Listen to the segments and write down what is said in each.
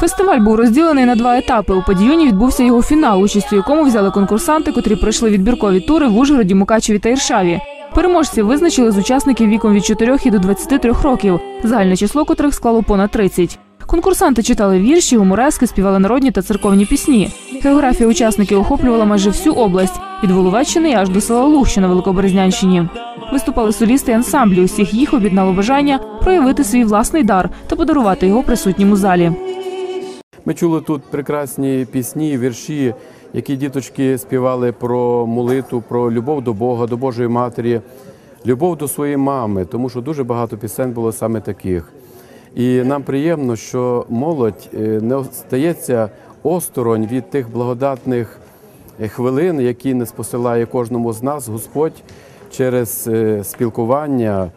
Фестиваль був розділений на два етапи. У Падіюні відбувся його фінал, участь у якому взяли конкурсанти, котрі пройшли відбіркові тури в Ужгороді, Мукачеві та Іршаві. Переможців визначили з учасників віком від 4 і до 23 років, загальне число котрих склало понад 30. Конкурсанти читали вірші, гуморески, співали народні та церковні пісні. Географія учасників охоплювала майже всю область від Воловеччини аж до села Луг, що. Виступали солісти і ансамблі. Усіх їх об'єднало бажання проявити свій власний дар та подарувати його присутнім у залі. Ми чули тут прекрасні пісні, вірші, які діточки співали про молитву, про любов до Бога, до Божої Матері, любов до своєї мами, тому що дуже багато пісень було саме таких. І нам приємно, що молодь е, не остається осторонь від тих благодатних е, хвилин, які не спосилає кожному з нас Господь через е, спілкування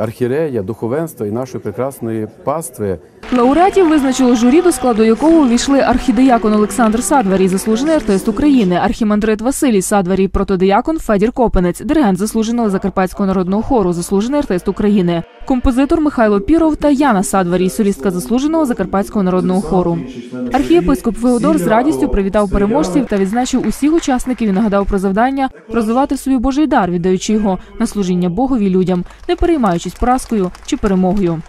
архірея, духовенства і нашої прекрасної пастви. Лауреатів визначило журі, до складу якого увійшли архідеякон Олександр Садварій, заслужений артист України, архімандрит Василій Садварій, протодеякон Федір Копенець, диригент заслуженого закарпатського народного хору, заслужений артист України, композитор Михайло Піров та Яна Садварій, солістка заслуженого закарпатського народного хору. Архієпископ Феодор з радістю привітав переможців та відзначив усіх учасників і нагадав про завдання розвивати в собі Божий дар, віддаючи його на служіння Богові людям, не переймаючись поразкою чи перемогою.